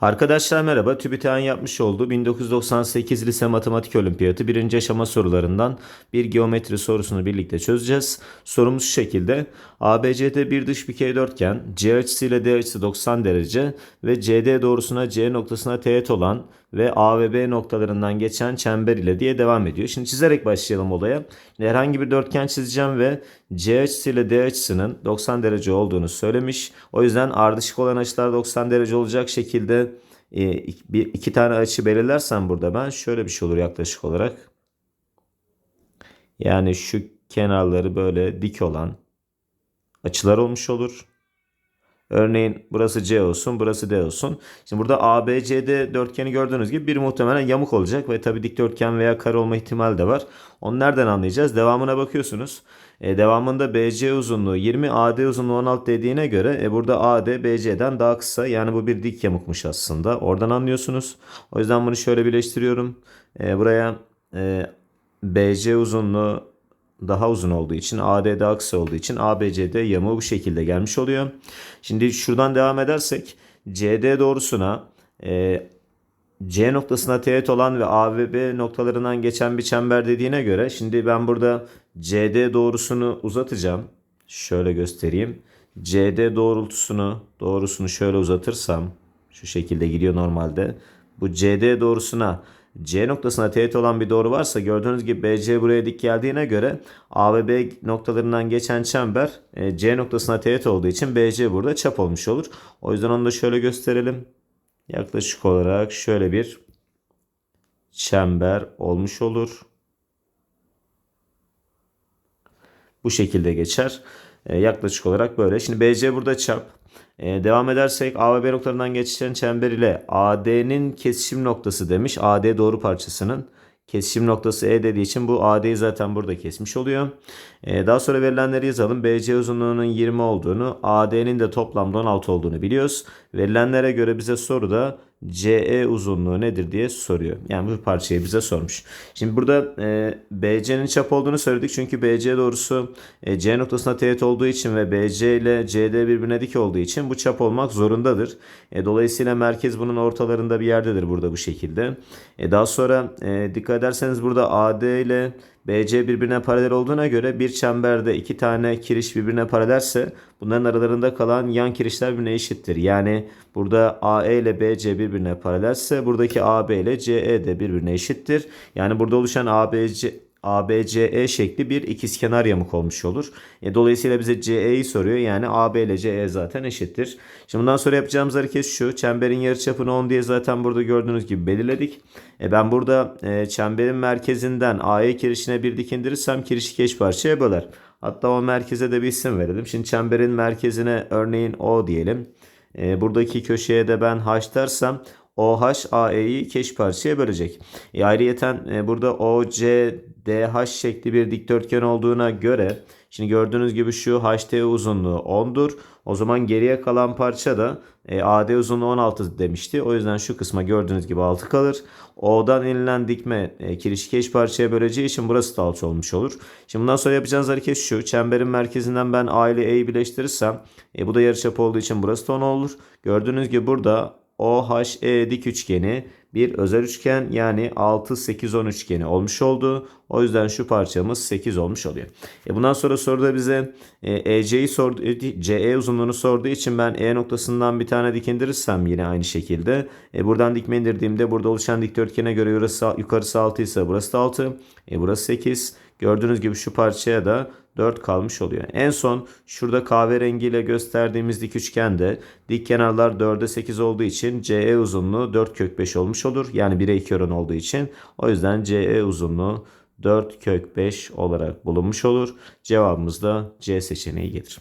Arkadaşlar merhaba. TÜBİTAK'ın yapmış olduğu 1998 Lise Matematik Olimpiyatı birinci aşama sorularından bir geometri sorusunu birlikte çözeceğiz. Sorumuz şu şekilde. ABCD bir dış dikey dörtgen, C açısıyla D açısı 90 derece ve CD doğrusuna C noktasına teğet olan ve A ve B noktalarından geçen çember ile diye devam ediyor. Şimdi çizerek başlayalım olaya. Herhangi bir dörtgen çizeceğim ve C açısıyla D açısının 90 derece olduğunu söylemiş. O yüzden ardışık olan açılar 90 derece olacak şekilde e, bir iki tane açı belirlersem burada ben şöyle bir şey olur yaklaşık olarak. Yani şu kenarları böyle dik olan açılar olmuş olur. Örneğin burası C olsun, burası D olsun. Şimdi burada ABCD dörtgeni gördüğünüz gibi bir muhtemelen yamuk olacak ve tabii dikdörtgen veya kare olma ihtimali de var. Onu nereden anlayacağız? Devamına bakıyorsunuz. E, devamında BC uzunluğu 20, AD uzunluğu 16 dediğine göre e, burada AD BC'den daha kısa. Yani bu bir dik yamukmuş aslında. Oradan anlıyorsunuz. O yüzden bunu şöyle birleştiriyorum. E, buraya e, BC uzunluğu daha uzun olduğu için AD daha kısa olduğu için ABCD yamuğu bu şekilde gelmiş oluyor. Şimdi şuradan devam edersek CD doğrusuna e, C noktasına teğet olan ve A ve B noktalarından geçen bir çember dediğine göre şimdi ben burada CD doğrusunu uzatacağım. Şöyle göstereyim. CD doğrultusunu doğrusunu şöyle uzatırsam şu şekilde gidiyor normalde. Bu CD doğrusuna C noktasına teğet olan bir doğru varsa gördüğünüz gibi BC buraya dik geldiğine göre A ve B noktalarından geçen çember e, C noktasına teğet olduğu için BC burada çap olmuş olur. O yüzden onu da şöyle gösterelim. Yaklaşık olarak şöyle bir çember olmuş olur. Bu şekilde geçer. E, yaklaşık olarak böyle. Şimdi BC burada çap. E, devam edersek A ve B noktalarından geçen çember ile AD'nin kesişim noktası demiş. AD doğru parçasının kesişim noktası E dediği için bu AD'yi zaten burada kesmiş oluyor. E, daha sonra verilenleri yazalım. BC uzunluğunun 20 olduğunu, AD'nin de toplamda 16 olduğunu biliyoruz. Verilenlere göre bize soruda CE uzunluğu nedir diye soruyor. Yani bu parçayı bize sormuş. Şimdi burada e, BC'nin çap olduğunu söyledik. Çünkü BC doğrusu e, C noktasına teğet olduğu için ve BC ile CD birbirine dik olduğu için bu çap olmak zorundadır. E, dolayısıyla merkez bunun ortalarında bir yerdedir burada bu şekilde. E, daha sonra e, dikkat ederseniz burada AD ile BC birbirine paralel olduğuna göre bir çemberde iki tane kiriş birbirine paralelse bunların aralarında kalan yan kirişler birbirine eşittir. Yani burada AE ile BC birbirine paralelse buradaki AB ile CE de birbirine eşittir. Yani burada oluşan ABC ABCE şekli bir ikizkenar yamuk olmuş olur. E, dolayısıyla bize CE'yi soruyor. Yani AB ile CE zaten eşittir. Şimdi bundan sonra yapacağımız hareket şu. Çemberin yarıçapını 10 diye zaten burada gördüğünüz gibi belirledik. E, ben burada e, çemberin merkezinden AE kirişine bir dik indirirsem kiriş iki eş parçaya böler. Hatta o merkeze de bir isim verelim. Şimdi çemberin merkezine örneğin O diyelim. E, buradaki köşeye de ben H dersem OH AE'yi iki eş parçaya bölecek. E, ayrıyeten e, burada OC DH şekli bir dikdörtgen olduğuna göre şimdi gördüğünüz gibi şu HT uzunluğu 10'dur. O zaman geriye kalan parça da e, AD uzunluğu 16 demişti. O yüzden şu kısma gördüğünüz gibi 6 kalır. O'dan inilen dikme e, kirişki eş parçaya böleceği için burası da 6 olmuş olur. Şimdi bundan sonra yapacağınız hareket şu. Çemberin merkezinden ben A ile E'yi birleştirirsem e, bu da yarıçap olduğu için burası da 10 olur. Gördüğünüz gibi burada OHE dik üçgeni bir özel üçgen yani 6 8 10 üçgeni olmuş oldu. O yüzden şu parçamız 8 olmuş oluyor. E bundan sonra soruda bize e, EC'yi sordu, e, CE uzunluğunu sorduğu için ben E noktasından bir tane dik indirirsem yine aynı şekilde. E buradan dikme indirdiğimde burada oluşan dikdörtgene göre yukarısı, yukarısı 6 ise burası da 6. E burası 8. Gördüğünüz gibi şu parçaya da 4 kalmış oluyor. En son şurada kahverengiyle gösterdiğimiz dik üçgende dik kenarlar 4'e 8 olduğu için CE uzunluğu 4 kök 5 olmuş olur. Yani 1'e 2 oran olduğu için. O yüzden CE uzunluğu 4 kök 5 olarak bulunmuş olur. Cevabımız da C seçeneği gelir.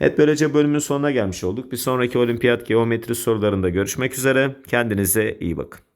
Evet böylece bölümün sonuna gelmiş olduk. Bir sonraki olimpiyat geometri sorularında görüşmek üzere. Kendinize iyi bakın.